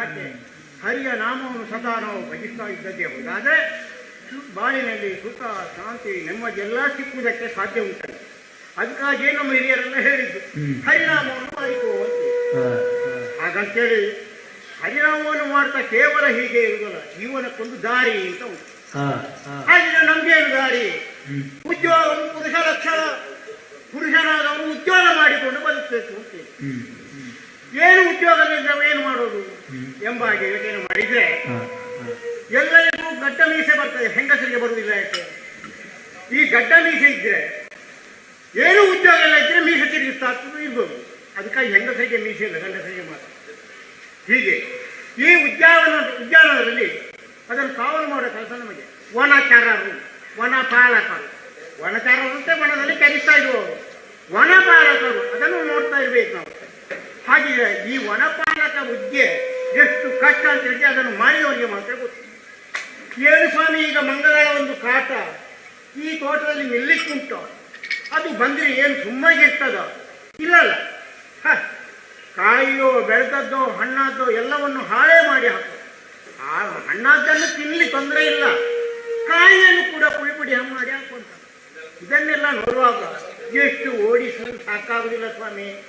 ಯಾಕೆ? ಹರಿಯ ನಾಮವನ್ನು ಸದಾ ನಾವು ಭಜಿಸ್ತಾ ಇದ್ದದ್ದೇ ಹೋದಾದರೆ ಬಾಳಿನಲ್ಲಿ ಸುಖ ಶಾಂತಿ ನೆಮ್ಮದಿಯೆಲ್ಲ ಸಿಕ್ಕುವುದಕ್ಕೆ ಸಾಧ್ಯ ಉಂಟು ಅದಕ್ಕಾಗಿ ನಮ್ಮ ಹಿರಿಯರೆಲ್ಲ ಹೇಳಿದ್ದು ಹರಿನಾಮವನ್ನು ಮಾಡಿಕೊಳ್ಳುವಂತೆ ಹಾಗಂತೇಳಿ ಹರಿನಾಮವನ್ನು ಮಾಡ್ತಾ ಕೇವಲ ಹೀಗೆ ಇರುವುದಲ್ಲ ಜೀವನಕ್ಕೊಂದು ದಾರಿ ಅಂತ ಉಂಟು. ಹಾಗಿದ್ರೆ ನಮ್ಗೇನು ದಾರಿ? ಉದ್ಯೋಗ ಪುರುಷ ಲಕ್ಷಣ ಪುರುಷನಾದವನು ಉದ್ಯೋಗ ಮಾಡಿಕೊಂಡು ಬದುಕಬೇಕು ಅಂತ. ಏನು ಉದ್ಯೋಗದಿಂದ ಏನು ಮಾಡೋದು ಎಂಬ ಹಾಗೆ ಯೋಚನೆ ಮಾಡಿದ್ರೆ ಎಲ್ಲರಿಗೂ ಗಡ್ಡ ಮೀಸೆ ಬರ್ತದೆ ಹೆಂಗಸರಿಗೆ ಬರುವುದಿಲ್ಲ ಯಾಕೆ? ಈ ಗಡ್ಡ ಮೀಸೆ ಇದ್ರೆ ಏನು ಉದ್ಯೋಗ ಇಲ್ಲ ಇದ್ರೆ ಮೀಸೆ ತಿರುಗಿಸ್ತಾ ಇರ್ಬೋದು ಅದಕ್ಕಾಗಿ ಹೆಂಗಸರಿಗೆ ಮೀಸೆ ಇಲ್ಲ ಗಂಡಸರಿಗೆ ಮಾತ್ರ. ಹೀಗೆ ಈ ಉದ್ಯಾನ ಉದ್ಯಾನದಲ್ಲಿ ಅದನ್ನು ಕಾವಲು ಮಾಡೋ ಕೆಲಸ ನಮಗೆ. ವನಚಾರರು ವನಪಾಲಕರು. ವನಚಾರರು ಅಂತ ವನದಲ್ಲಿ ಕಲಿಸ್ತಾ ಇರುವವರು. ವನಪಾಲಕರು ಅದನ್ನು ನೋಡ್ತಾ ಇರ್ಬೇಕು ನಾವು. ಹಾಗೆ ಈ ವನಪಾಲಕ ಹುದ್ದೆ ಎಷ್ಟು ಕಷ್ಟ ಅಂತ ಹೇಳಿ ಅದನ್ನು ಮಾಡಿದವರಿಗೆ ಮಾತ್ರ ಗೊತ್ತು. ಏನು ಸ್ವಾಮಿ ಈಗ ಮಂಗಳ ಒಂದು ಕಾಟ ಈ ತೋಟದಲ್ಲಿ ನಿಲ್ಲಿಕ್ಕುಂಟು. ಅದು ಬಂದ್ರೆ ಏನು ಸುಮ್ಮನೆ ಇರ್ತದ? ಇಲ್ಲಲ್ಲ. ಹ, ಕಾಯಿಯೋ ಬೆಳೆದದ್ದೋ ಹಣ್ಣಾದ್ದೋ ಎಲ್ಲವನ್ನು ಹಾಳೆ ಮಾಡಿ ಹಾಕು. ಆ ಹಣ್ಣಾದ್ದನ್ನು ತಿನ್ನಲಿ ತೊಂದರೆ ಇಲ್ಲ. ಕಾಯಿಯನ್ನು ಕೂಡ ಪುಡಿ ಪುಡಿ ಹಂಗೆ ಮಾಡಿ ಹಾಕುವಂತ. ಇದನ್ನೆಲ್ಲ ನೋಡುವಾಗ ಎಷ್ಟು ಓಡಿಸಲು ಸಾಕಾಗುವುದಿಲ್ಲ ಸ್ವಾಮಿ.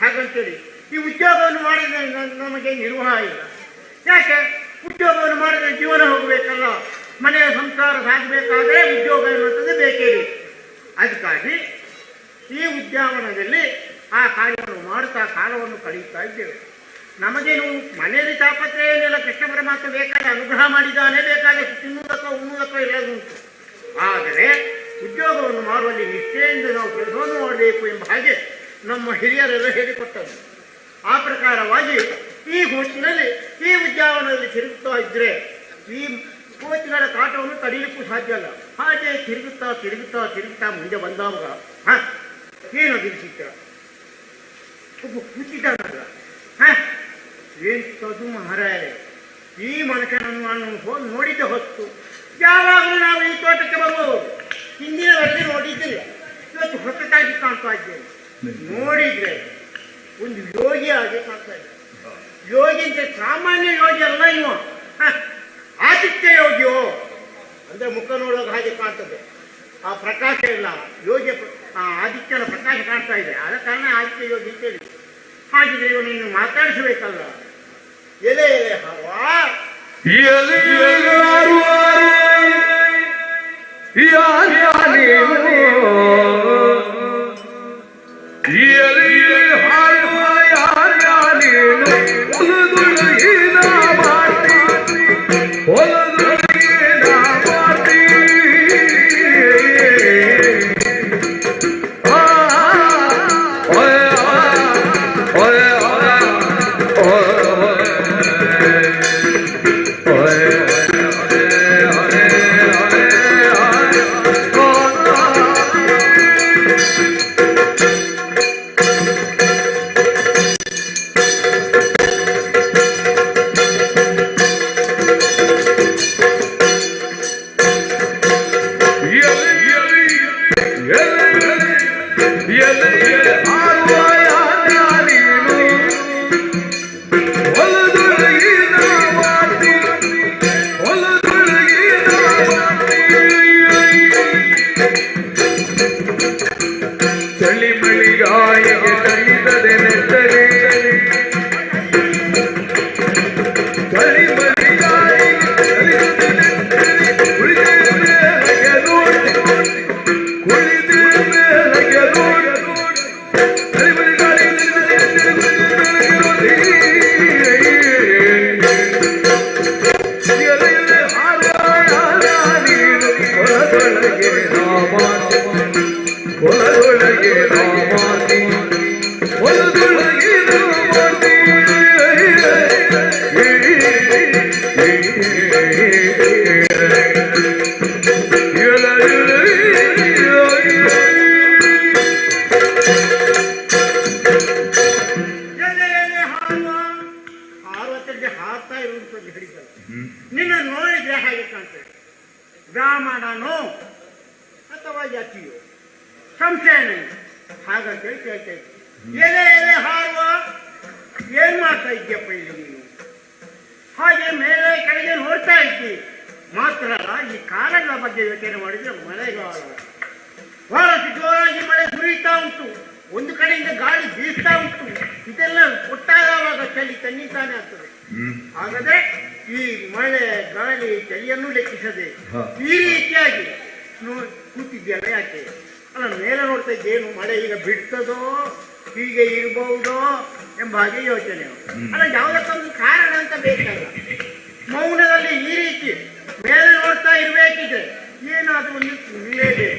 ಹಾಗಂತೇಳಿ. ಈ ಉದ್ಯೋಗವನ್ನು ಮಾಡಿದ್ರೆ ನಮಗೆ ನಿರ್ವಾಹ ಇಲ್ಲ. ಯಾಕೆ? ಉದ್ಯೋಗವನ್ನು ಮಾಡಿದ್ರೆ ಜೀವನ ಹೋಗಬೇಕಲ್ಲ. ಮನೆಯ ಸಂಸಾರ ಸಾಗಬೇಕಾದ್ರೆ ಉದ್ಯೋಗ ಎನ್ನುವಂಥದ್ದು ಬೇಕೇ ಬೇಕು. ಅದಕ್ಕಾಗಿ ಈ ಉದ್ಯಾವನದಲ್ಲಿ ಆ ಕಾರ್ಯವನ್ನು ಮಾಡುತ್ತಾ ಕಾಲವನ್ನು ಕಳೆಯುತ್ತಾ ಇದ್ದೇವೆ. ನಮಗೇನು ಮನೆಯಲ್ಲಿ ತಾಪತ್ರೆ ಏನಿಲ್ಲ, ಕೃಷ್ಣ ಪರಮಾತ್ಮ ಬೇಕಾದ ಅನುಗ್ರಹ ಮಾಡಿದ್ದಾನೆ, ಬೇಕಾದ ತಿನ್ನುವುದಕ್ಕೋ ಉಣ್ಣುವುದಕ್ಕೋ ಎಲ್ಲದೂ ಆದರೆ ಉದ್ಯೋಗವನ್ನು ಮಾಡುವಲ್ಲಿ ನಿಷ್ಠೆಯಿಂದ ನಾವು ಕೆಲಸವನ್ನು ಮಾಡಬೇಕು ಎಂಬ ಹಾಗೆ ನಮ್ಮ ಹಿರಿಯರೆಲ್ಲ ಹೇಳಿಕೊಟ್ಟರು ಆ ಪ್ರಕಾರವಾಗಿ ಈ ಹೊತ್ತಿನಲ್ಲಿ ಈ ಉದ್ಯಾನವನದಲ್ಲಿ ತಿರುಗುತ್ತಾ ಇದ್ರೆ ಈ ಕೋತಿಗಳ ಕಾಟವನ್ನು ತಡೆಯಲಿಕ್ಕೂ ಸಾಧ್ಯ ಅಲ್ಲ. ಹಾಗೆ ತಿರುಗುತ್ತಾ ತಿರುಗುತ್ತಾ ತಿರುಗುತ್ತಾ ಮುಂದೆ ಬಂದಾಗ ಹಾ ಏನು ನಿಲ್ಲಿಸಿದ್ದೀರ ಒಬ್ಬ ಕುಚಿತನಲ್ಲ ಹ ಎಂಥದ್ದು ಮಹಾರಾಯ ಈ ಮನುಷ್ಯನನ್ನು ನಾನು ಹೋಗಿ ನೋಡಿದ್ದೆ ಹೊತ್ತು. ಯಾವಾಗಲೂ ನಾವು ಈ ತೋಟಕ್ಕೆ ಬರುವವರು ಹಿಂದಿನವರೆಗೆ ನೋಡಿದ್ದಿಲ್ಲ. ಇವತ್ತು ಹೊಸತಾಗಿ ಕಾಣ್ತಾ ಇದ್ದೇನೆ. ನೋಡಿದ್ರೆ ಒಂದು ಯೋಗಿ ಆಗಿ ಮಾಡ್ತಾ ಇದೆ ಯೋಗಿ ಅಂತ ಸಾಮಾನ್ಯ ಯೋಗಿ ಅಲ್ಲ ಹ, ಆದಿತ್ಯ ಯೋಗಿಯೋ? ಅಂದ್ರೆ ಮುಖ ನೋಡುವಾಗ ಹಾಗೆ ಕಾಣ್ತದೆ. ಆ ಪ್ರಕಾಶ ಇಲ್ಲ. ಯೋಗಿ ಆ ಆದಿತ್ಯನ ಪ್ರಕಾಶ ಕಾಣ್ತಾ ಇದೆ. ಆದ ಕಾರಣ ಆದಿತ್ಯ ಯೋಗಿ ಅಂತೇಳಿ ಹಾಗಿದ್ರೆ ಇವನನ್ನು ಮಾತಾಡಿಸಬೇಕಲ್ಲ. ಎಲೆ ಎಲೆ ಹವಾ. Oh ಬ್ರಾಹ್ಮಣನೋ ಅಥವಾ ಸಂಶಯ ಹಾಗಂತ ಹಾಗಂತೇಳಿ ಕೇಳ್ತಾ ಇದ್ದೀನಿ ಎಲೆ ಎಲೆ ಹಾರುವ ಏನ್ ಮಾಡ್ತಾ ಇದ್ಯಪ್ಪ ಇಲ್ಲಿ ನೀನು? ಹಾಗೆ ಮೇಲೆ ಕಡೆಗೆ ನೋಡ್ತಾ ಇದ್ದಿ. ಮಾತ್ರ ಅಲ್ಲ ಈ ಕಾಲಗಳ ಬಗ್ಗೆ ಯೋಚನೆ ಮಾಡಿದ್ರೆ ಮಳೆಗಾಲ. ಬಹಳಷ್ಟು ಜೋರಾಗಿ ಮಳೆ ಸುರಿತಾ ಉಂಟು. ಒಂದು ಕಡೆಯಿಂದ ಗಾಳಿ ಬೀಸ್ತಾ ಉಂಟು. ಇದೆಲ್ಲ ಒಟ್ಟಾದವಾಗ ಚಳಿ ತನ್ನಿಂತಾನೆ ಆಗ್ತದೆ. ಹಾಗಾದ್ರೆ ಈ ಮಳೆ ಗಾಳಿ ಚಳಿಯನ್ನು ಲೆಕ್ಕಿಸದೆ ಈ ರೀತಿಯಾಗಿ ಕೂತಿದ್ಯಲ್ಲ ಯಾಕೆ? ಅಲ್ಲ ಮೇಲೆ ನೋಡ್ತಾ ಇದ್ದೇನು? ಮಳೆ ಈಗ ಬಿಡ್ತದೋ ಹೀಗೆ ಇರಬಹುದೋ ಎಂಬ ಹಾಗೆ ಯೋಚನೆ. ಅಲ್ಲ ಯಾವುದಕ್ಕೊಂದು ಕಾರಣ ಅಂತ ಬೇಕಲ್ಲ ಮೌನದಲ್ಲಿ ಈ ರೀತಿ ಮೇಲೆ ನೋಡ್ತಾ ಇರ್ಬೇಕಿದೆ ಏನಾದರೂ ಒಂದು ಇಲ್ಲೇ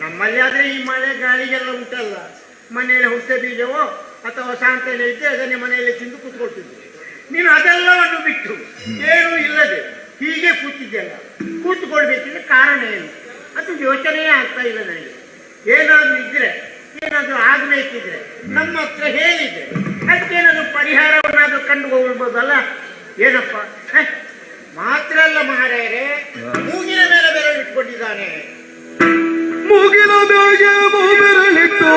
ನಮ್ಮಲ್ಲಿ ಆದ್ರೆ ಈ ಮಳೆ ಗಾಳಿಗೆಲ್ಲ ಉಂಟಲ್ಲ. ಮನೆಯಲ್ಲಿ ಹುಟ್ಟೆ ಬೀಜವೋ ಅಥವಾ ಸಾಂತೆಲೆ ಇದ್ದರೆ ಅದನ್ನೇ ಮನೆಯಲ್ಲಿ ತಿಂದು ಕೂತ್ಕೊಳ್ತಿದ್ವಿ. ನೀನು ಅದೆಲ್ಲವನ್ನು ಬಿಟ್ಟು ಏನೂ ಇಲ್ಲದೆ ಹೀಗೆ ಕೂತಿದ್ದೆಲ್ಲ ಕೂತ್ಕೊಳ್ಬೇಕಿದ್ರೆ ಕಾರಣ ಏನು? ಅದು ಯೋಚನೆಯೇ ಆಗ್ತಾ ಇಲ್ಲ ನನಗೆ. ಏನಾದ್ರೂ ಇದ್ರೆ, ಏನಾದ್ರೂ ಆಗ್ಬೇಕಿದ್ರೆ ನಮ್ಮ ಹತ್ರ ಹೇಳಿದ್ರೆ ಅದಕ್ಕೇನಾದ್ರೂ ಪರಿಹಾರವನ್ನಾದ್ರೂ ಕಂಡು ಹೋಗ್ಬೋದಲ್ಲ? ಏನಪ್ಪ? ಮಾತ್ರ ಅಲ್ಲ ಮಹಾರಾಯರೇ, ಮೂಗಿನ ಮೇಲೆ ಬೆರಳು ಇಟ್ಕೊಂಡಿದ್ದಾನೆ ಮೂಗಿನ ಮೇಲೆ ಮೂಬೆರಳಿಟ್ಟು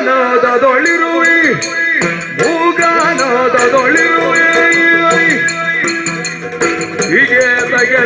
ಮೂಗಾನದೊಳಿರುವೆ ಮೂಗಾನದೊಳಿರುವೆ ಹೀಗೆ ತಗೆ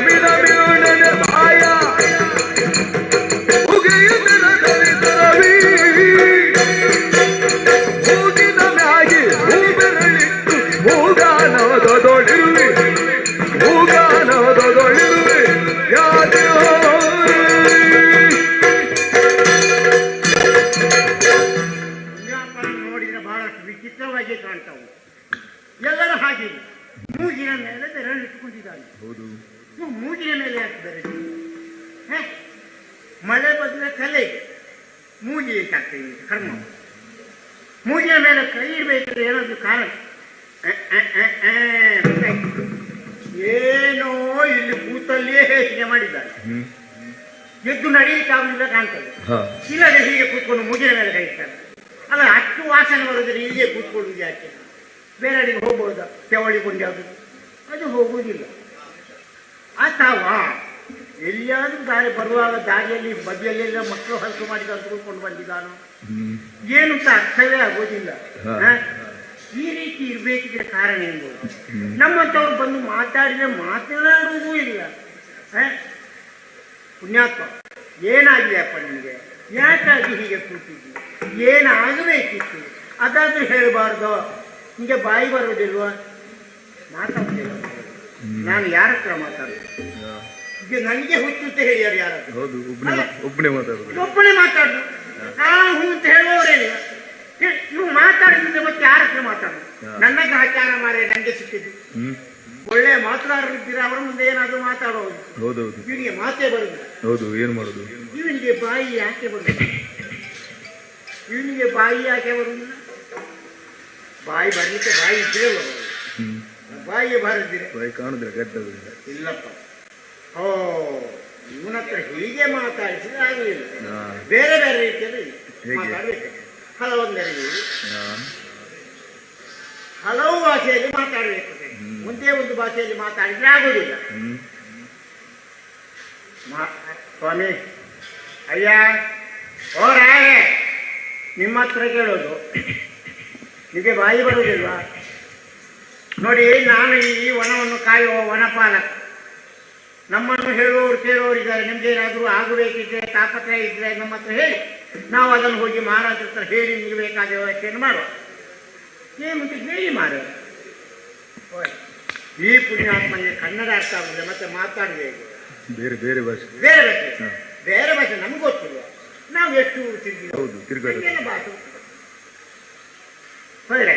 ಹೋಗುವುದಿಲ್ಲ ಅಥವಾ ಎಲ್ಲಿಯಾದ್ರೂ ದಾರಿ ಬರುವಾಗ ದಾರಿಯಲ್ಲಿ ಬದಿಯಲ್ಲೆಲ್ಲ ಮಕ್ಕಳು ಹಲಸು ಮಾಡಿ ಕಲ್ತ್ಕೊಂಡು ಬಂದಿದ್ದಾನು? ಏನು ಅಂತ ಅರ್ಥವೇ ಆಗೋದಿಲ್ಲ. ಈ ರೀತಿ ಇರ್ಬೇಕಿದ್ರೆ ಕಾರಣ ಏನು? ನಮ್ಮಂಥವ್ರು ನಮ್ಮಂತವ್ರು ಬಂದು ಮಾತಾಡಿದ್ರೆ ಮಾತನಾಡುವುದೂ ಇಲ್ಲ? ಪುಣ್ಯಾತ್ಮ ಏನಾಗಿದೆಯಪ್ಪ ನಿಮಗೆ? ಯಾಕಾಗಿ ಹೀಗೆ ಕೂತಿದ್ವಿ ಏನಾಗಬೇಕಿತ್ತು? ಅದಾದ್ರೂ ಹೇಳಬಾರ್ದು. ನಿಮಗೆ ಬಾಯಿ ಬರೋದಿಲ್ವಾ ಮಾತಾಡ್ತಿಲ್ಲ. ನಾನು ಯಾರ ಹತ್ರ ಮಾತಾಡೋದು? ನನಗೆ ಹುಚ್ಚು ಅಂತ ಹೇಳಿಯಾರು ಯಾರು ಹೌದು ಒಬ್ಬನೇ ಒಬ್ಬನೇ ಮಾತಾಡೋದು ಒಬ್ಬನೇ ಮಾತಾಡುದು. ನಾನು ಹೂ ಅಂತ ಹೇಳುವವರೇನಿಲ್ಲ ಇವು ಮಾತಾಡಿದ್ರೆ ಮತ್ತೆ ಯಾರ ಹತ್ರ ಮಾತಾಡೋದು. ನನ್ನ ಗ್ರಹಚಾರ ಮಾರೆ ನನಗೆ ಸಿಕ್ಕಿದ್ದು. ಒಳ್ಳೆ ಮಾತುಗಾರರು ಇದ್ದೀರ ಅವರ ಮುಂದೆ ಏನಾದರೂ ಮಾತಾಡೋದು. ಹೌದೌದು. ಇವನಿಗೆ ಮಾತೇ ಬರುದು ಹೌದು ಏನು ಮಾಡೋದು? ಇವನಿಗೆ ಬಾಯಿ ಯಾಕೆ ಬರುದು ಇವನಿಗೆ ಬಾಯಿ ಯಾಕೆ ಬರುವುದಿಲ್ಲ ಬಾಯಿ ಬರಲಿಕ್ಕೆ ಬಾಯಿ ಇದ್ರೆ ಬರುವುದು. ಬಾಯಿಗೆ ಬಾರದಿರೆ ಬಾಯಿ ಕಾಣುದ್ರೆ ಗದ್ದವಿಲ್ಲ ಇಲ್ಲಪ್ಪ. ಓ ಇವನ ಹತ್ರ ಹೀಗೆ ಮಾತಾಡಿಸಿದ್ರೆ ಆಗಲಿಲ್ಲ. ಹಾ. ಬೇರೆ ಬೇರೆ ರೀತಿಯಲ್ಲಿ ಹಲವೊಂದರಲ್ಲಿ ಮಾತಾಡಬೇಕು. ಹಲವೊಂದರಿಗೆ ಹಾ. ಹಲವು ಭಾಷೆಯಲ್ಲಿ ಮಾತಾಡಬೇಕು. ಒಂದೇ ಒಂದು ಭಾಷೆಯಲ್ಲಿ ಮಾತಾಡಿದ್ರೆ ಆಗುದಿಲ್ಲ ಸ್ವಾಮಿ ಅಯ್ಯ ಓ ರಾಯೇ ನಿಮ್ಮ ಹತ್ರ ಕೇಳೋದು. ನಿಮಗೆ ಬಾಯಿ ಬರುವುದಿಲ್ವಾ? ನೋಡಿ ನಾನು ಈ ವನವನ್ನು ಕಾಯುವ ವನಪಾಲಕ. ನಮ್ಮನ್ನು ಹೇಳುವವರು ಕೇಳುವವರು ಇದ್ದಾರೆ. ನಿಮ್ಗೆ ಏನಾದರೂ ಆಗಬೇಕಿದ್ರೆ ತಾಪತ್ರಯ ಇದ್ರೆ ನಮ್ಮ ಹತ್ರ ಹೇಳಿ. ನಾವು ಅದನ್ನು ಹೋಗಿ ಮಹಾರಾಜರ ಹತ್ರ ಹೇಳಿ ನಿಮಗೆ ಬೇಕಾದ ವ್ಯವಸ್ಥೆಯನ್ನು ಮಾಡುವ. ಏನಂತ ಹೇಳಿ ಮಾರ ಈ ಪುಣ್ಯಾತ್ಮನಿಗೆ ಕನ್ನಡ ಅರ್ಥ ಆಗುದಿಲ್ಲ ಮತ್ತೆ ಮಾತಾಡಬೇಕು ಬೇರೆ ಬೇರೆ ಭಾಷೆ. ಬೇರೆ ಭಾಷೆ. ಬೇರೆ ಭಾಷೆ ನಮ್ಗೆ ಗೊತ್ತಿಲ್ಲ. ನಾವು ಎಷ್ಟು ತಿರುಗಿ ಹೌದು, ತಿರುಗಾಡೋದು. ಭಾಷೆ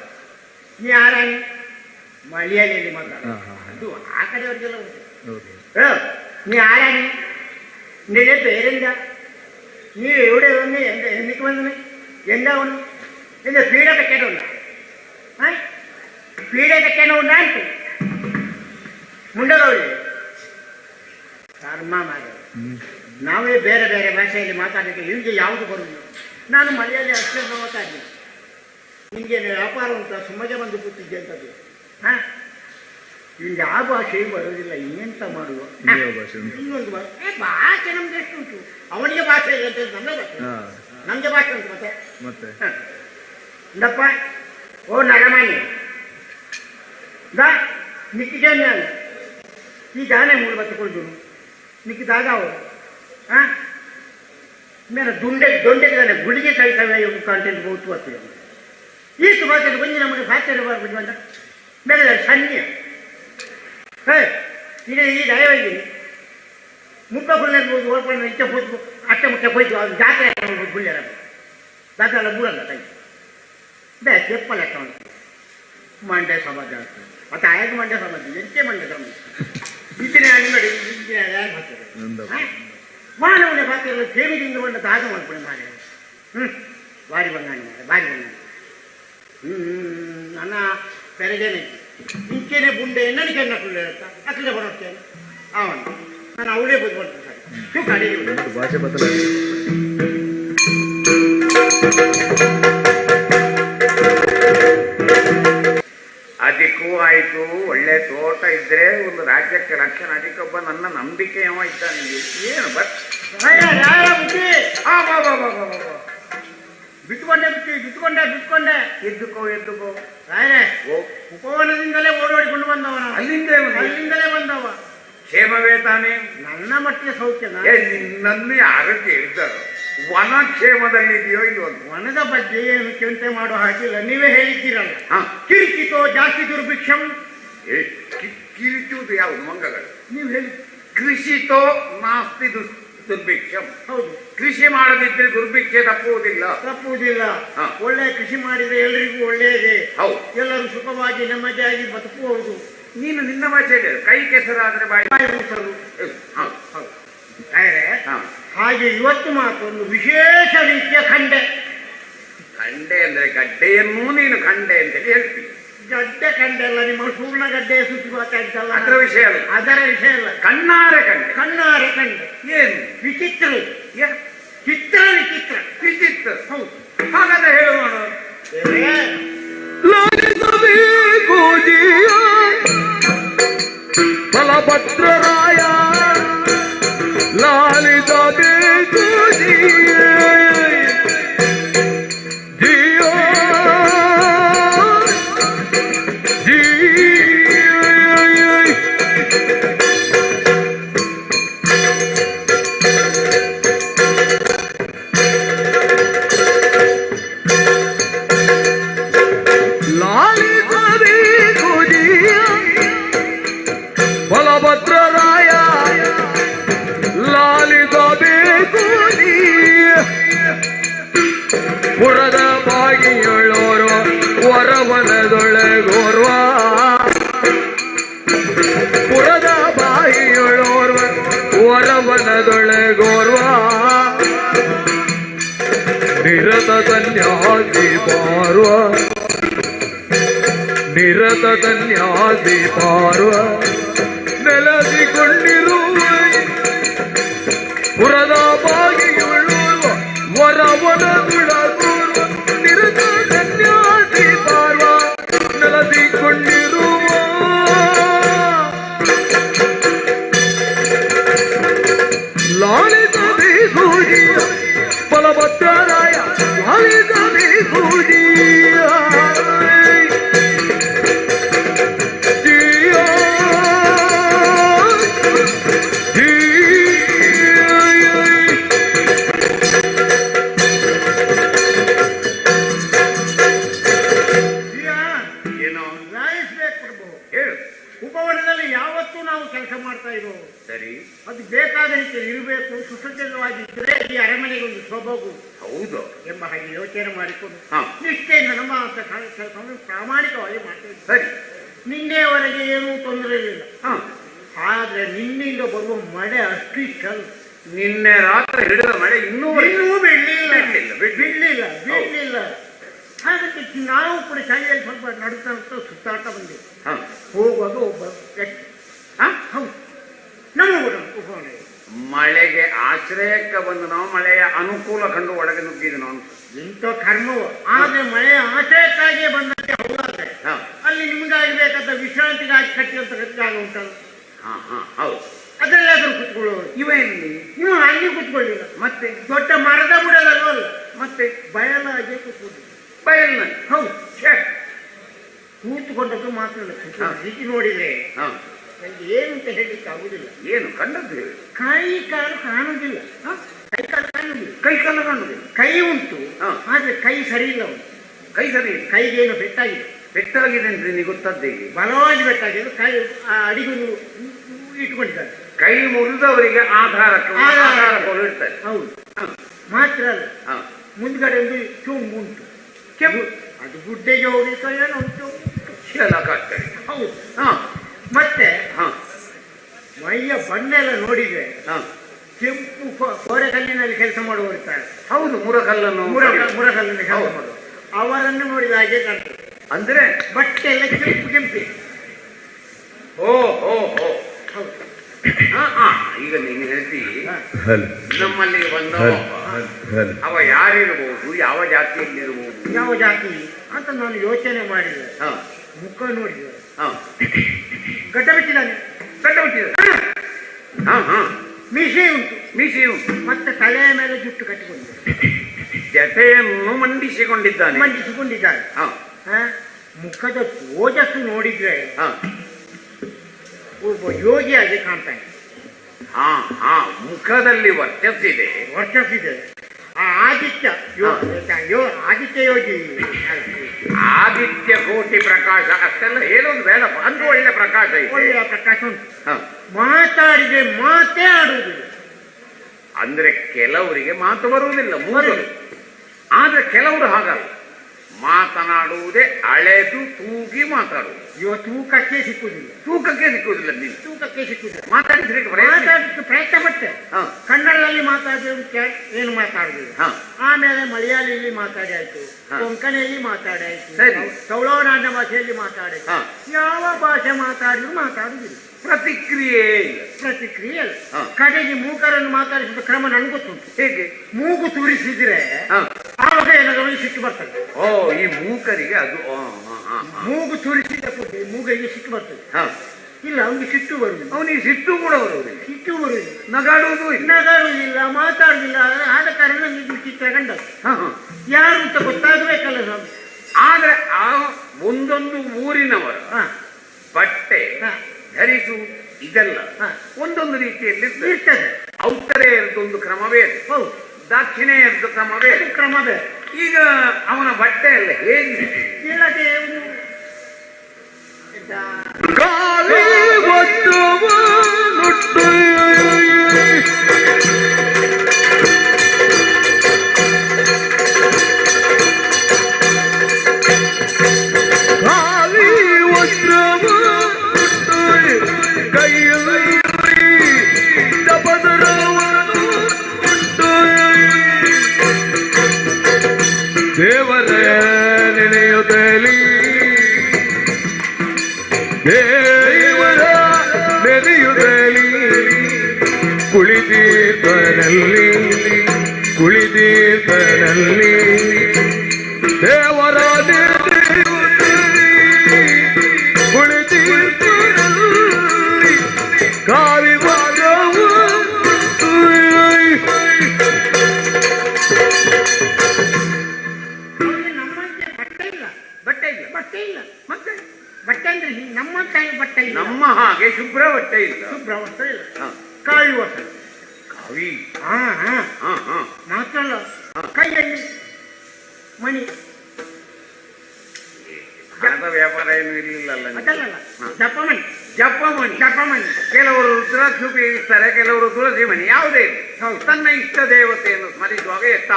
ನೀ ಯಾರಾನಿ ಮಲಯಾಳಿಯಲ್ಲಿ ಮಾತಾಡ ಹಾ, ಹಾ, ಹಾ. ಅದು ಆ ಕಡೆಯವ್ರಿಗೆಲ್ಲ ಉಂಟು ಹೌದು ഏ, നീ ആരാണ് നിന്റെ പേരെന്താ നീ എവിടെ വന്ന് എന്ത് എനിക്ക് വന്നത് എന്താ വന്നു എന്റെ പീഡ കെട്ടണുണ്ടാ ಪೀಡೆ ಕಟ್ಟೇನೋ ಉಂಟಾ ಅಂತು ಮುಂಡದವಳಿ ಕರ್ಮ ಮಾಡ ಹ್ಮ್ ನಾವೇ ಬೇರೆ ಬೇರೆ ಭಾಷೆಯಲ್ಲಿ ಮಾತಾಡಲಿಕ್ಕೆ ಇವರಿಗೆ ಯಾವುದು ಬರುವುದಿಲ್ಲ ನಾನು ಮಲಯಾಳಿ ಅಷ್ಟೇ ಮಾತಾಡಲಿ ನಿಮಗೆ ವ್ಯಾಪಾರ ಅಂತ ಸಮಾಜ ಬಂದು ಕೂತಿದ್ದೆ ಅಂತದ್ದು. ಹಾಂ? ನಿಮ್ಗೆ ಆ ಭಾಷೆ ಬರೋದಿಲ್ಲ ಇನ್ನೆಂತ ಮಾಡುವ? ಇನ್ನೊಂದು ಭಾಷೆ. ಏ, ಭಾಷೆ ನಮ್ಗೆ ಎಷ್ಟು ಉಂಟು? ಅವನಿಗೆ ಭಾಷೆ ಇಲ್ಲ ಅಂತ ನಮಗೆ ಭಾಷೆ ನಮಗೆ ಭಾಷೆ ಉಂಟು ಮತ್ತೆ. ಮತ್ತೆ? ಹ. ಇಂದಪ್ಪ ಓ ನರಮಾನಿ. ದಾ ನಿಕ್ಕಿಗೆ ನಾನು ಈ ದಾನೆ ಮೂರು ಬತ್ತು ಕೊಡ್ದು. ಅವರು. ಹಾಂ? ಮೇಲೆ ದುಂಡೆ ದೊಂಡೆಗೆ ಗುಳಿಗೆ ಕೈ ಕಂಟೆಂಟ್ ಬಹುದು ಬರ್ತೀವಿ ಈಸ್ಟ್ ಭಾಷೆಗೆ ಬಂದು ನಮಗೆ ಫ್ಯಾಕ್ಟರಿ ಬರ್ಬಿಟ್ಟು ಅಂತ ಬೆಳೆದ ಸನ್ನಿ ಹಾಂ ಇದು ಈ ದಯವಾಗಿ ಮುಖ ಗುಳ್ಳರ್ ಹೋಗಿ ಓಡ್ಕೊಂಡು ಇಚ್ಛೆ ಹೋಯ್ತು ಅತ್ತೆ ಮುಟ್ಟೆ ಹೋಯ್ತು ಅದು ಜಾತ್ರೆ ಗುಳ್ಳರ ಜಾತ್ರೆ ಎಲ್ಲ ಬೂಡಲ್ಲ ಕೈ ಬೇ ಚೆಪ್ಪಲ್ಲ ತಗೊಂಡು ಮಂಡ್ಯ ಸಮಾಜ ಮತ್ತೆ ಆಯ್ತು ಮಂಡ್ಯ ಸಮಾಜ ಎಂಟೇ ಮಂಡ್ಯ ಸಮಾಜ ಇಂದಿನ ಅಂಗಡಿ ಇಂದಿನ ಯಾರು ಬರ್ತಾರೆ ಮಾನವನ ಪಾತ್ರ ಸೇವೆಯಿಂದ ಬಂದ ದಾಸ ಮಾಡ್ಕೊಂಡು ಮಾಡಿ ಹ್ಞೂ ಬಾರಿ ಬಂಗಾಣಿ ಮಾಡ ಬಾರಿ ಬಂಗಾಣಿ ನನ್ನ ಪೆರಗೇನೆ ಇಂಕೇನೆ ಬುಂಡೆ ನನಗೆ ಕುಳ್ಳೆ ಅಕ್ಕಡೆ ಬರೋತ್ತೇನೆ ಅವನು. ನಾನು ಅವಳೇ ಬಂದು ಬರ್ತೀನಿ ಸರ್. ನಮ್ದು ಭಾಷೆ ಬದಲಾಗಿದೆ ಅದಕ್ಕೂ ಆಯಿತು ಒಳ್ಳೆ ತೋಟ ಇದ್ರೆ ಒಂದು ರಾಜ್ಯಕ್ಕೆ ರಕ್ಷಣೆ ಅದಕ್ಕೊಬ್ಬ ನನ್ನ ನಂಬಿಕೆ ಅವ ಇದ್ದಾನೆ. ಏನು ಬಟ್ ಬಿಟ್ಕೊಂಡೆ ಬಿಟ್ಟು ಬಿಟ್ಕೊಂಡೆ ಬಿಟ್ಕೊಂಡೆ ಎದ್ದುಕೋ ಎದ್ದುಕೋ. ರಾಯರೇ ಓ. ಉಪವನದಿಂದಲೇ ಓಡೋಡಿಕೊಂಡು ಬಂದವ ಅಲ್ಲಿಂದ ಅಲ್ಲಿಂದೇ ಅಲ್ಲಿಂದಲೇ ಬಂದವ. ಕ್ಷೇಮವೇ ತಾನೇ? ನನ್ನ ಮಟ್ಟಿಗೆ ಸೌಖ್ಯ ನಿನ್ನನ್ನು ಯಾರಕ್ಕೆ ಕೇಳ್ತಾರೋ ವನ ಕ್ಷೇಮದಲ್ಲಿದೆಯೋ ಇದೆಯೋ. ವನದ ಬಗ್ಗೆ ಏನು ಚಿಂತೆ ಮಾಡೋ ಹಾಗಿಲ್ಲ. ನೀವೇ ಹೇಳಿದ್ದೀರಲ್ಲ. ಕಿರಿಕಿತೋ ಜಾಸ್ತಿ ದುರ್ಭಿಕ್ಷಂ. ಕಿರಿಚುವುದು ಯಾವುದು ಮಂಗಗಳು ನೀವು ಹೇಳಿ. ಕೃಷಿತೋ ನಾಸ್ತಿ ದುರ್ ದುರ್ಭಿಕ್ಷಂ. ಹೌದು ಕೃಷಿ ಮಾಡದಿದ್ರೆ ದುರ್ಭಿಕ್ಷೆ ತಪ್ಪುವುದಿಲ್ಲ. ತಪ್ಪುವುದಿಲ್ಲ. ಹಾ. ಒಳ್ಳೆ ಕೃಷಿ ಮಾಡಿದ್ರೆ ಎಲ್ಲರಿಗೂ ಒಳ್ಳೆಯದೇ. ಹೌದು. ಎಲ್ಲರೂ ಸುಖವಾಗಿ ನೆಮ್ಮದಿಯಾಗಿ ಬದುಕುವುದು ನೀನು ನಿನ್ನ ಭಾಷೆ ಹೇಳು. ಕೈ ಕೆಸರಾದ್ರೆ ಬಾಯಿ ಬಾಯಿ ಮುಚ್ಚಲು. ಹಾ, ಹೌದು. ರಾಯರೇ, ಹಾ. ಹಾಗೆ ಇವತ್ತು ಮಾತ್ರ ಒಂದು ವಿಶೇಷ ರೀತಿಯ ಖಂಡೆ. ಕಂಡೆ ಅಂದ್ರೆ ಗಡ್ಡೆಯನ್ನೂ ನೀನು ಕಂಡೆ ಅಂತೇಳಿ ಹೇಳ್ತೀನಿ ಗಡ್ಡೆ ಕಂಡಲ್ಲ ನಿಮ್ಮ ಸೂರ್ಣ ಗಡ್ಡೆ ಸುತ್ತಿ ಮಾತಾಡ್ತಲ್ಲ ಅದರ ವಿಷಯ ಅಲ್ಲ. ಅದರ ವಿಷಯ ಅಲ್ಲ. ಕಣ್ಣಾರೆ ಕಂಡೆ. ಕಣ್ಣಾರೆ ಕಂಡೆ. ಏನು? ವಿಚಿತ್ರ ಚಿತ್ರ ವಿಚಿತ್ರ. ವಿಚಿತ್ರ. ಹೌದು. ಹಾಗಾದ್ರೆ ಹೇಳು ನೋಡು. ಲಾಲಿಸಬೇಕು ಜೀಯ ಬಲಭದ್ರರಾಯ ಲಾಲಿಸಬೇಕು ಜೀಯ ¡Hurra! ನಿಷ್ಠೆಯಿಂದ ನಮ್ಮ ಕೆಲಸವನ್ನು ಪ್ರಾಮಾಣಿಕವಾಗಿ ಮಾಡ್ತೇವೆ. ಸರಿ. ನಿನ್ನೆವರೆಗೆ ಏನೂ ತೊಂದರೆ ಇರಲಿಲ್ಲ. ಹಾ. ಆದರೆ ನಿನ್ನಿಂದ ಬರುವ ಮಳೆ ಅಷ್ಟಿಷ್ಟಲ್ಲ ನಿನ್ನೆ ರಾತ್ರಿ ಹಿಡಿದ ಮಳೆ ಇನ್ನೂ ಇನ್ನೂ ಬಿಡ್ಲಿಲ್ಲ. ಬಿಡಲಿಲ್ಲ. ಬಿಡಲಿಲ್ಲ ಹಾಗಾಗಿ ನಾವು ಕೂಡ ಶಾಲೆಯಲ್ಲಿ ಸ್ವಲ್ಪ ನಡ್ತಾ ಸುತ್ತಾಡ್ತಾ ಬಂದಿವಿ. ಹಾ. ಹೋಗುವಾಗ ಒಬ್ಬ ವ್ಯಕ್ತಿ ಹಾ? ಹೌದು. ಊರ ಮಳೆಗೆ ಆಶ್ರಯಕ್ಕೆ ಬಂದು ನಾವು ಮಳೆಯ ಅನುಕೂಲ ಕಂಡು ಒಳಗೆ ನುಗ್ಗಿದ್ದು ಅಂತ ಎಂತ ಕರ್ಮವು. ಆದ್ರೆ ಮಳೆ ಆಶ್ರಯಕ್ಕಾಗಿಯೇ ಬಂದಂತೆ ಹೌದಾದ್ರೆ ಅಲ್ಲಿ ನಿಮಗಾಗಿ ಬೇಕಾದ ವಿಶ್ರಾಂತಿಗಾಗಿ ಕಟ್ಟಿದಂತ ಜಾಗ ಉಂಟಲ್ಲ? ಹಾ ಹಾ ಹೌದು. ಅದರಲ್ಲಾದ್ರೂ ಕುತ್ಕೊಳ್ಳೋರು ಇವ ಎಲ್ಲಿ ನೀವು ಅಲ್ಲಿ ಕುತ್ಕೊಳ್ಳಿಲ್ಲ. ಮತ್ತೆ? ದೊಡ್ಡ ಮರದ ಬುಡದಲ್ವಲ್ಲ ಮತ್ತೆ? ಬಯಲಾಗೆ ಕುತ್ಕೊಂಡು ಬಯಲ್ನಲ್ಲಿ ಹೌದು. ಕೂತ್ಕೊಂಡದ್ದು ಮಾತ್ರ. ಹೀಗೆ ನೋಡಿದ್ರೆ ಹಾ. ಏನು ಅಂತ ಹೇಳಲಿಕ್ಕೆ ಆಗುದಿಲ್ಲ. ಏನು? ಕಂಡದ್ದು ಹೇಳಿ. ಕೈ ಕಾಲು ಕಾಣುದಿಲ್ಲ ಹ? ಕೈ ಕಾಲು ಕಾಣುವುದಿಲ್ಲ ಕೈ ಕಾಲು ಕಾಣುದು ಕೈ ಉಂಟು. ಹಾ. ಆದ್ರೆ ಕೈ ಸರಿ ಇಲ್ಲ ಉಂಟು. ಕೈ ಸರಿ ಇಲ್ಲ. ಕೈಗೇನು ಪೆಟ್ಟಾಗಿದೆ? ಪೆಟ್ಟಾಗಿದೆ ಅಂದ್ರೆ ನಿಮಗೆ ಗೊತ್ತದ್ದು ಹೇಗೆ ಬಲವಾಗಿ ಪೆಟ್ಟಾಗಿದೆ. ಕೈ ಆ ಅಡಿಗೆ ಇಟ್ಕೊಂಡಿದ್ದಾರೆ ಕೈ ಮುರಿದವರಿಗೆ ಆಧಾರ. ಆಧಾರ ಇರ್ತಾರೆ ಹೌದು. ಹಾ. ಮಾತ್ರ ಅಲ್ಲ. ಮುಂದ್ಗಡೆ ಒಂದು ಚುಂಬು ಉಂಟು. ಕೆಂಪು. ಅದು ಗುಡ್ಡೆಗೆ ಹೋಗಿತ್ತು ಏನೋ ಉಂಟು. ಹೌದು. ಹಾ. ಮತ್ತೆ ಹಾ. ಮೈಯ ಬಣ್ಣ ಎಲ್ಲ ನೋಡಿದ್ರೆ ಹಾ. ಕೆಂಪು ಕೋರೆಕಲ್ಲಿನಲ್ಲಿ ಕೆಲಸ ಮಾಡುವವರು ಇರ್ತಾರೆ ಹೌದು ಮುರಕಲ್ಲನ್ನು ಮುರಗಲ್ಲಿನ ಕೆಲಸ. ಮಾಡುವ ಅವರನ್ನು ನೋಡಿದ ಹಾಗೆ ಕಾಣ್ತದೆ. ಅಂದ್ರೆ ಬಟ್ಟೆ ಎಲ್ಲ ಕೆಂಪು ಕೆಂಪಿ. ಓ ಓ ಹಾ ಹಾ ಈಗ ನೀನು ಹೇಳ್ತಿ. ನಮ್ಮಲ್ಲಿ ಬಂದ ಅವ ಯಾರಿರ್ಬೋದು ಯಾವ ಜಾತಿಯಲ್ಲಿರ್ಬೋದು? ಯಾವ ಜಾತಿ? ಅಂತ ನಾನು ಯೋಚನೆ ಮಾಡಿದೆ. ಹಾ. ಮುಖ ನೋಡಿದೆ. ಹಾ. ಗಡ್ಡ ಬಿಟ್ಟಿದ್ದಾನೆ. ಗಡ್ಡ ಬಿಟ್ಟಿದ್ದಾನೆ. ಹಾ ಹಾ. ಮೀಸೆ ಉಂಟು ಮೀಸೆ ಉಂಟು ಮತ್ತೆ ತಲೆಯ ಮೇಲೆ ಜುಟ್ಟು ಕಟ್ಟಿಕೊಂಡು ಜತೆಯನ್ನು ಮಂಡಿಸಿಕೊಂಡಿದ್ದಾನೆ. ಮಂಡಿಸಿಕೊಂಡಿದ್ದಾನೆ? ಮುಖದ ಓಜಸ್ಸು ನೋಡಿದ್ರೆ ಹಾ. ಒಬ್ಬ ಯೋಗಿಯಾಗಿ ಕಾಣ್ತಾನೆ. ಹಾ ಹಾ ಮುಖದಲ್ಲಿ ವರ್ಚಸ್ಸಿದೆ. ವರ್ಚಸ್ಸಿದೆ. ಆ ಆದಿತ್ಯ ಯೋ- ಆದಿತ್ಯ ಯೋಗಿ. ಆದಿತ್ಯ ಕೋಟಿ ಪ್ರಕಾಶ ಅಷ್ಟೆಲ್ಲ ಹೇಳೋದು ಬೇಡ ಅದು ಒಳ್ಳೆ ಪ್ರಕಾಶ ಒಳ್ಳೆಯ ಪ್ರಕಾಶ ಉಂಟು. ಮಾತಾಡಿದ್ರೆ ಮಾತೇ ಆಡುವುದಿಲ್ಲ. ಅಂದ್ರೆ ಕೆಲವರಿಗೆ ಮಾತು ಬರುವುದಿಲ್ಲ ಮೂರು. ಆದ್ರೆ ಕೆಲವರು ಹಾಗಲ್ಲ. ಮಾತನಾಡುವುದೇ ಅಳೆದು ತೂಗಿ ಮಾತಾಡುವುದು. ಇವ ತೂಕಕ್ಕೆ ಸಿಕ್ಕುದಿಲ್ಲ. ತೂಕಕ್ಕೆ ಸಿಕ್ಕುವುದಿಲ್ಲ ನೀನು ತೂಕಕ್ಕೆ ಸಿಕ್ಕುವುದಿಲ್ಲ ಮಾತಾಡಿದ್ರೆ ಮಾತಾಡಲಿಕ್ಕೆ ಪ್ರಯತ್ನ ಪಟ್ಟೆ. ಕನ್ನಡದಲ್ಲಿ ಮಾತಾಡೋದಕ್ಕೆ ಏನು ಮಾತಾಡುದಿಲ್ಲ ಹಾ. ಆಮೇಲೆ ಮಲಯಾಳಿಯಲ್ಲಿ ಮಾತಾಡಿ ಆಯ್ತು. ಕೊಂಕಣಿಯಲ್ಲಿ ಮಾತಾಡಿ ಆಯ್ತು. ಸರಿ. ತೌಳೋನಾಡ ಭಾಷೆಯಲ್ಲಿ ಮಾತಾಡಿ. ಯಾವ ಭಾಷೆ ಮಾತಾಡಿದ್ರು ಮಾತಾಡುದಿಲ್ಲ ಪ್ರತಿಕ್ರಿಯೆ ಪ್ರತಿಕ್ರಿಯೆ ಅಲ್ಲ ಕಡೆಗೆ ಮೂಕರನ್ನು ಮಾತಾಡಿಸಿದ ಕ್ರಮ ನನಗೆ ಗೊತ್ತುಂಟು ಹೇಗೆ? ಮೂಗು ತೂರಿಸಿದ್ರೆ. ಆವಾಗ ಸಿಕ್ಕಿ ಸಿಟ್ಟು ಬರ್ತದೆ ಓ ಈ ಮೂಕರಿಗೆ ಅದು. ಮೂಗು ತೂರಿಸಿದ ಕೂಡಲೇ ಮೂಗರಿಗೆ ಸಿಟ್ಟು ಬರ್ತದೆ ಹಾ. ಇಲ್ಲ ಅವನಿಗೆ ಸಿಟ್ಟು ಬರುವುದು ಅವನಿಗೆ ಸಿಟ್ಟು ಕೂಡ ಬರುವುದಿಲ್ಲ ಸಿಟ್ಟು ಬರುವುದು ನಗಾಡುವುದು ನಗಾಡುವುದಿಲ್ಲ ಮಾತಾಡುವುದಿಲ್ಲ ಆದ ಕಾರಣ ನೀವು ಚಿತ್ರ ಕಂಡ. ಯಾರು ಅಂತ ಗೊತ್ತಾಗಬೇಕಲ್ಲ ಸ್ವಾಮಿ ಆದ್ರೆ ಆ ಒಂದೊಂದು ಮೂರಿನವರು ಹಾ ಬಟ್ಟೆ. ಧರಿಸು ಇದೆಲ್ಲ. ಒಂದೊಂದು ರೀತಿಯಲ್ಲಿ ಇರ್ತದೆ. ಇರ್ತದೆ ಒಂದು ಕ್ರಮವೇ ಹೌದು ದಾಕ್ಷಿಣೆಯರದ್ದು ಕ್ರಮವೇ. ಕ್ರಮವೇ. ಈಗ ಅವನ ಬಟ್ಟೆ ಎಲ್ಲ ಹೇಗೆ ಇಲ್ಲದೆ ಒಂದು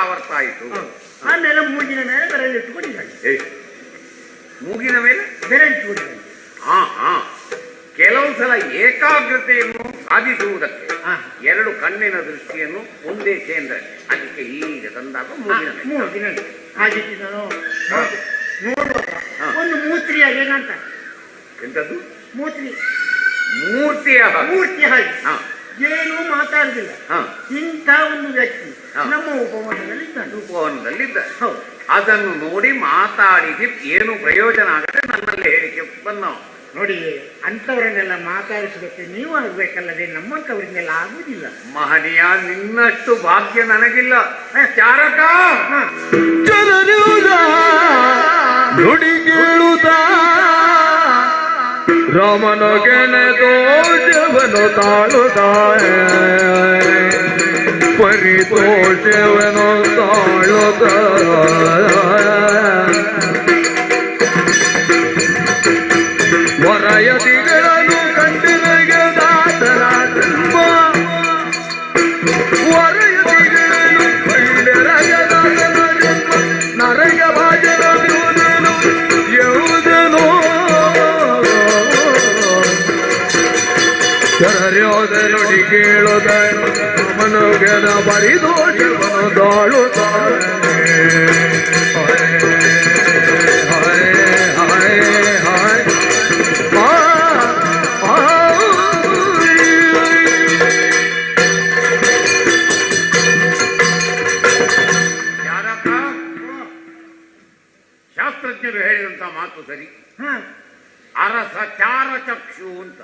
ಎತ್ತಾವರ್ತ ಆಯಿತು ಆಮೇಲೆ ಮೂಗಿನ ಮೇಲೆ ಬೆರಳಿಟ್ಟುಕೊಂಡಿದ್ದಾನೆ ಏ, ಮೂಗಿನ ಮೇಲೆ ಬೆರಳು ಹಾ ಹಾ. ಕೆಲವು ಸಲ ಏಕಾಗ್ರತೆಯನ್ನು ಸಾಧಿಸುವುದಕ್ಕೆ. ಎರಡು ಕಣ್ಣಿನ ದೃಷ್ಟಿಯನ್ನು ಒಂದೇ ಕೇಂದ್ರ ಅದಕ್ಕೆ ಈಗ ತಂದಾಗ ಮೂಗಿನ ಮೇಲೆ. ಮೂಗಿನ ಹಾಗಿತ್ತು ನಾನು ನೋಡು- ನೋಡುವಾಗ. ಒಂದು ಮೂತ್ರಿಯ ಏನಂತ ಎಂತದ್ದು? ಮೂತ್ರಿ. ಮೂರ್ತಿಯ ಮೂರ್ತಿ ಹಾಗೆ ಹಾ. ಏನೂ ಮಾತಾಡುದಿಲ್ಲ. ಹಾ. ಇಂಥ ಒಂದು ವ್ಯಕ್ತಿ ನಮ್ಮ ಉಪವನದಲ್ಲಿ ಇದ್ದಾನೆ ಉಪವನದಲ್ಲಿದ್ದ ಹೌದು. ಅದನ್ನು ನೋಡಿ ಮಾತಾಡಿದಿ ಏನು ಪ್ರಯೋಜನ ಆಗದೆ ನನ್ನಲ್ಲಿ ಹೇಳಿಕೆ ಬಂದವ. ನೋಡಿ ಅಂಥವರನ್ನೆಲ್ಲ ಮಾತಾಡಿಸಬೇಕು ನೀವು ಆಗ್ಬೇಕಲ್ಲದೆ ನಮ್ಮಂಥವರಿಂದೆಲ್ಲ ಆಗುದಿಲ್ಲ ಮಹನೀಯ ನಿನ್ನಷ್ಟು ಭಾಗ್ಯ ನನಗಿಲ್ಲ. ಚಾರಕ! ನುಡಿ ಕೇಳುತ್ತ ರಾಮನ ಗೆಣೆದೋ ಜವನು ತಾಳುತ್ತ ಪರಿತೋಷವನು ತಾಳುತ್ತ ಮನುಗನ ಬರಿದೋಷವನು ದಾಳುತ್ತಾರೆ ಹಾಯ್ ಹಾಯ್ ಹಾಯ್ ಚಾರಕ ಶಾಸ್ತ್ರಜ್ಞರು ಹೇಳಿದಂತ ಮಾತು ಸರಿ. ಹಾ. ಅರಸ ಚಾರಚಕ್ಷು ಅಂತ.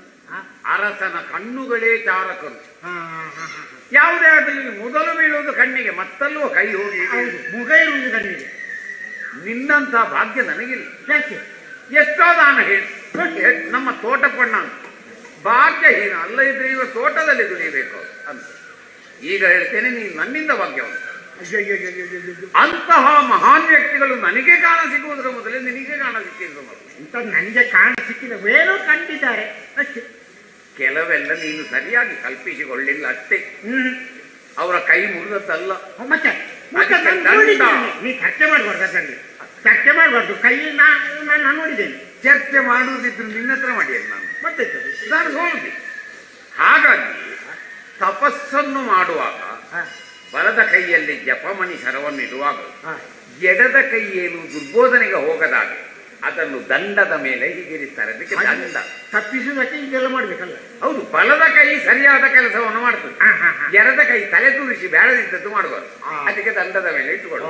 ಅರಸನ ಕಣ್ಣುಗಳೇ ಚಾರಕರು. ಹಾ ಹಾ ಹಾ. ಯಾವುದೇ ಆಗಲಿ ಮೊದಲು ಬೀಳುವುದು ಕಣ್ಣಿಗೆ ಮತ್ತಲ್ಲೂ ಕೈ ಹೋಗಿ ಮುಗ ಇರುವುದು ಕಣ್ಣಿಗೆ. ನಿನ್ನಂತ ಭಾಗ್ಯ ನನಗಿಲ್ಲ. ಯಾಕೆ? ಎಷ್ಟೋ ದಾನ ಹೇಳಿ. ನಮ್ಮ ತೋಟ ಕೊಂಡ ಭಾಗ್ಯಹೀನ ಅಲ್ಲ ಇದ್ರೆ ಇವ ತೋಟದಲ್ಲಿ ದುಡಿಯಬೇಕು ಅಂತ. ಈಗ ಹೇಳ್ತೇನೆ ನೀನು ನನ್ನಿಂದ ಭಾಗ್ಯವಂತ. ಅಂತಹ ಮಹಾನ್ ವ್ಯಕ್ತಿಗಳು ನನಗೆ ಕಾಣ ಸಿಗುವುದರ ಮೊದಲೇ ನಿನಗೆ ಕಾಣ ಸಿಕ್ಕಿದ್ರು ಮೊದಲು ಇಂಥ ನನಗೆ ಕಾಣ ಸಿಕ್ಕಿದ ಏನೋ ಕಂಡಿದ್ದಾರೆ ಅಷ್ಟೇ ಕೆಲವೆಲ್ಲ ನೀನು ಸರಿಯಾಗಿ ಕಲ್ಪಿಸಿಕೊಳ್ಳಿಲ್ಲ ಅಷ್ಟೇ. ಹ್ಮ್. ಅವರ ಕೈ ಮುರಿದದ್ದಲ್ಲ. ಮತ್ತೆ. ನೀ ಚರ್ಚೆ ಮಾಡಬಾರ್ದು ಅದರಲ್ಲಿ. ಚರ್ಚೆ ಮಾಡಬಾರ್ದು. ಕೈ ನಾನು ನಾನು ನೋಡಿದ್ದೇನೆ. ಚರ್ಚೆ ಮಾಡುವುದಿದ್ರು ನಿನ್ನ ಹತ್ರ ಮಾಡಿದ್ದೇನೆ ನಾನು. ಮತ್ತೆ ನಾನು ಹೋಗಿ ಹಾಗಾಗಿ ತಪಸ್ಸನ್ನು ಮಾಡುವಾಗ ಬಲದ ಕೈಯಲ್ಲಿ ಜಪಮಣಿ ಶರವನ್ನು ಇಡುವಾಗ ಎಡದ ಕೈ ಏನು ದುರ್ಬೋಧನೆಗೆ ಹೋಗದಾಗೆ ಅದನ್ನು ದಂಡದ ಮೇಲೆ ಹೀಗಿರಿಸ್ತಾರೆ ಅದಕ್ಕೆ ದಂಡ. ತಪ್ಪಿಸುವುದಕ್ಕೆ ಇದೆಲ್ಲ ಮಾಡ್ಬೇಕಲ್ಲ? ಹೌದು ಬಲದ ಕೈ ಸರಿಯಾದ ಕೆಲಸವನ್ನು ಮಾಡ್ತದೆ. ಎಡದ ಕೈ ತಲೆ ತುರಿಸಿ ಬೇಡದಿದ್ದದ್ದು ಮಾಡಬಾರ್ದು. ಅದಕ್ಕೆ ದಂಡದ ಮೇಲೆ ಇಟ್ಟುಕೊಳ್ಳು.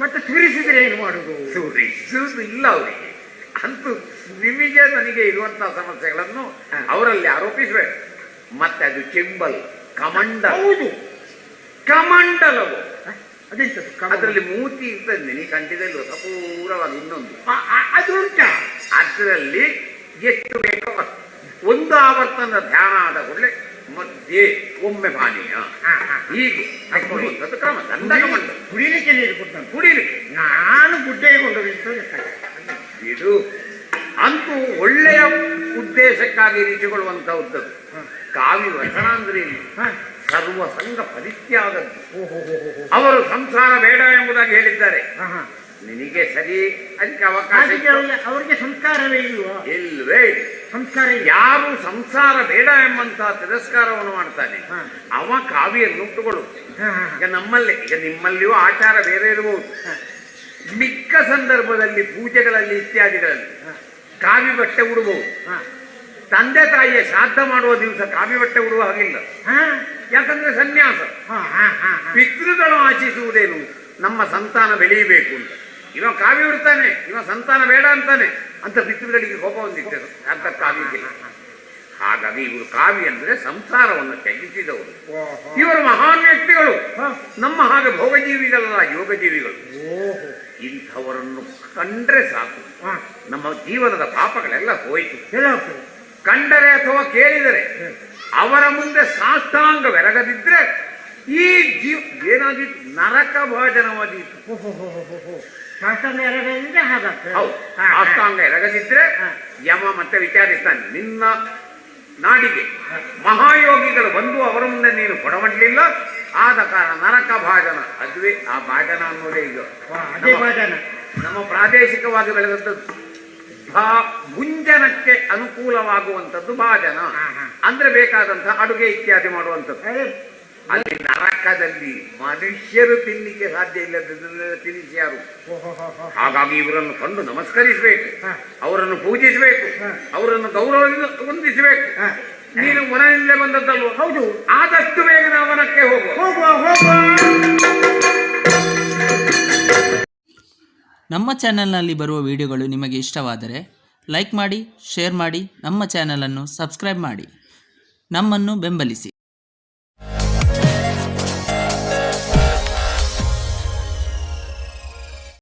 ಮತ್ತೆ ಸುರಿಸಿದ್ರೆ ಏನು ಮಾಡುದು? ಸುರಿಸುವುದು ಇಲ್ಲ ಅವರಿಗೆ. ಅಂತೂ ನಿಮಗೆ ನನಗೆ ಇರುವಂತಹ ಸಮಸ್ಯೆಗಳನ್ನು. ಅವರಲ್ಲಿ ಆರೋಪಿಸಬೇಕು ಮತ್ತೆ ಅದು ಚೆಂಬಲ್ ಕಮಂಡ ಹೌದು. ಕಮಂಡಲವು? ಅದರಲ್ಲಿ ಮೂತಿ ಇರ್ತದೆ ನೀ ಕಂಡಿದಲ್ವ ಸಪೂರವಾಗಿ ಇನ್ನೊಂದು. ಅದುಂಟ ಆ, ಅದು ಉಂಟಾ? ಅದರಲ್ಲಿ ಎಷ್ಟು ಬೇಕೋ. ಒಂದು ಆವರ್ತನ ಧ್ಯಾನ ಆದ ಕೂಡಲೇ ಮಧ್ಯೆ ಒಮ್ಮೆ ಪಾನೀಯ. ಹೀಗೆ ಹಾಕೊಳ್ಳುವಂಥದ್ದು ಕ್ರಮ ದಂಡ ಕಮಂಡ ಕುಡಿಲಿಕ್ಕೆ ನೀರು ಕೊಡ್ತಾನೆ. ಕುಡಿಲಿಕ್ಕೆ. ನಾನು ಗುಡ್ಡೆಗೆ ಕೊಂಡು ಇದು ಅಂತೂ ಒಳ್ಳೆಯ ಉದ್ದೇಶಕ್ಕಾಗಿ ಇರಿಸಿಕೊಳ್ಳುವಂತಹದ್ದು ಕಾವಿ ವಚನ ಅಂದ್ರೆ ಇಲ್ಲಿ ಸರ್ವ ಸಂಘ ಪರಿತ್ಯಾಗದ್ದು. ಅವರು ಸಂಸಾರ ಬೇಡ ಎಂಬುದಾಗಿ ಹೇಳಿದ್ದಾರೆ. ನಿನಗೆ ಸರಿ ಅದಕ್ಕೆ ಅವಕಾಶ ಅವರಿಗೆ ಸಂಸ್ಕಾರವೇ ಇಲ್ವಾ? ಇಲ್ವೇ. ಸಂಸ್ಕಾರ ಯಾರು ಸಂಸಾರ ಬೇಡ ಎಂಬಂತಹ ತಿರಸ್ಕಾರವನ್ನು ಮಾಡ್ತಾನೆ. ಅವ ಕಾವಿಯನ್ನು ಉಟ್ಟುಕೊಳ್ಳು ಹಾ, ಹಾ, ಈಗ ನಮ್ಮಲ್ಲಿ ಈಗ ನಿಮ್ಮಲ್ಲಿಯೂ ಆಚಾರ ಬೇರೆ ಇರಬಹುದು. ಮಿಕ್ಕ ಸಂದರ್ಭದಲ್ಲಿ ಪೂಜೆಗಳಲ್ಲಿ ಇತ್ಯಾದಿಗಳಲ್ಲಿ ಕಾವಿ ಬಟ್ಟೆ ಉಡಬಹುದು. ತಂದೆ ತಾಯಿಯ ಶ್ರಾದ್ದ ಮಾಡುವ ದಿವಸ ಕಾವಿ ಬಟ್ಟೆ ಉಡುವ ಹಾಗಿಲ್ಲ. ಹಾ, ಯಾಕಂದ್ರೆ ಸನ್ಯಾಸ. ಪಿತೃಗಳು ಆಚಿಸುವುದೇನು ನಮ್ಮ ಸಂತಾನ ಬೆಳೆಯಬೇಕು ಅಂತ. ಇವ ಕಾವ್ಯ ಉಡ್ತಾನೆ ಇವ ಸಂತಾನ ಬೇಡ ಅಂತಾನೆ. ಅಂತ ಪಿತೃಗಳಿಗೆ ಕೋಪ ಬಂದಿತ್ತು. ಅಂತ ಕಾವ್ಯಕ್ಕೆ. ಹಾಗಾಗಿ ಇವರು ಕಾವ್ಯ ಅಂದ್ರೆ ಸಂಸಾರವನ್ನು ತ್ಯಜಿಸಿದವರು. ಇವರು ಮಹಾನ್ ವ್ಯಕ್ತಿಗಳು. ನಮ್ಮ ಹಾಗೆ ಭೋಗಜೀವಿಗಳಲ್ಲ ಯೋಗಜೀವಿಗಳು. ಓಹೋ. ಇಂಥವರನ್ನು ಕಂಡ್ರೆ ಸಾಕು. ನಮ್ಮ ಜೀವನದ ಪಾಪಗಳೆಲ್ಲ ಹೋಯಿತು. ಕಂಡರೆ ಅಥವಾ ಕೇಳಿದರೆ. ಅವರ ಮುಂದೆ ಸಾಷ್ಟಾಂಗ ಬೆರಗದಿದ್ರೆ ಈ ಜೀವ ಏನಾದೀತು? ನರಕ ಭಾಜನವಾದೀತು. ಸಾಷ್ಟಾಂಗ ಎರಡರಿಂದ ಹಾಗಾಗ್ತದೆ. ಹೌದು. ಅಷ್ಟಾಂಗ ಎರಗದಿದ್ರೆ ಯಮ ಮತ್ತೆ ವಿಚಾರಿಸ್ತಾನೆ. ನಿನ್ನ ನಾಡಿಗೆ ಮಹಾಯೋಗಿಗಳು ಬಂದು ಅವರ ಮುಂದೆ ನೀನು ಕೊಡಮಡ್ಲಿಲ್ಲ ಆದ ಕಾರಣ ನರಕ ಭಾಜನ. ಅದುವೇ ಆ ಭಾಜನ ಅನ್ನೋದೇ ಇದು ನಮ್ಮ- ಪ್ರಾದೇಶಿಕವಾಗಿ ಬೆಳೆದದ್ದು ಭಾ ಗುಂಜನಕ್ಕೆ ಅನುಕೂಲವಾಗುವಂಥದ್ದು ಭಾಜನ. ಅಂದ್ರೆ ಬೇಕಾದಂತಹ ಅಡುಗೆ ಇತ್ಯಾದಿ ಮಾಡುವಂಥದ್ದು. ಅಲ್ಲಿ ನರಕದಲ್ಲಿ ಮನುಷ್ಯರು ತಿನ್ಲಿಕ್ಕೆ ಸಾಧ್ಯ ಇಲ್ಲದನ್ನೆಲ್ಲ ತಿನ್ನಿಸಿ ಯಾರು. ಹಾಗಾಗಿ ಇವರನ್ನು ಕಂಡು ನಮಸ್ಕರಿಸಬೇಕು. ಅವರನ್ನು ಪೂಜಿಸಬೇಕು. ಅವರನ್ನು ಗೌರವದಿಂದ ಹೊಂದಿಸಬೇಕು. ನೀನು ಮನೆಯಿಂದ ಬಂದದ್ದಲ್ಲ ಹೌದು. ಆದಷ್ಟು ಬೇಗ ನಾವು ವನಕ್ಕೆ ಹೋಗುವ. ನಮ್ಮ ಚಾನೆಲ್ನಲ್ಲಿ ಬರುವ ವಿಡಿಯೋಗಳು ನಿಮಗೆ ಇಷ್ಟವಾದರೆ ಲೈಕ್ ಮಾಡಿ, ಶೇರ್ ಮಾಡಿ, ನಮ್ಮ ಚಾನಲನ್ನು ಸಬ್ಸ್ಕ್ರೈಬ್ ಮಾಡಿ. ನಮ್ಮನ್ನು ಬೆಂಬಲಿಸಿ.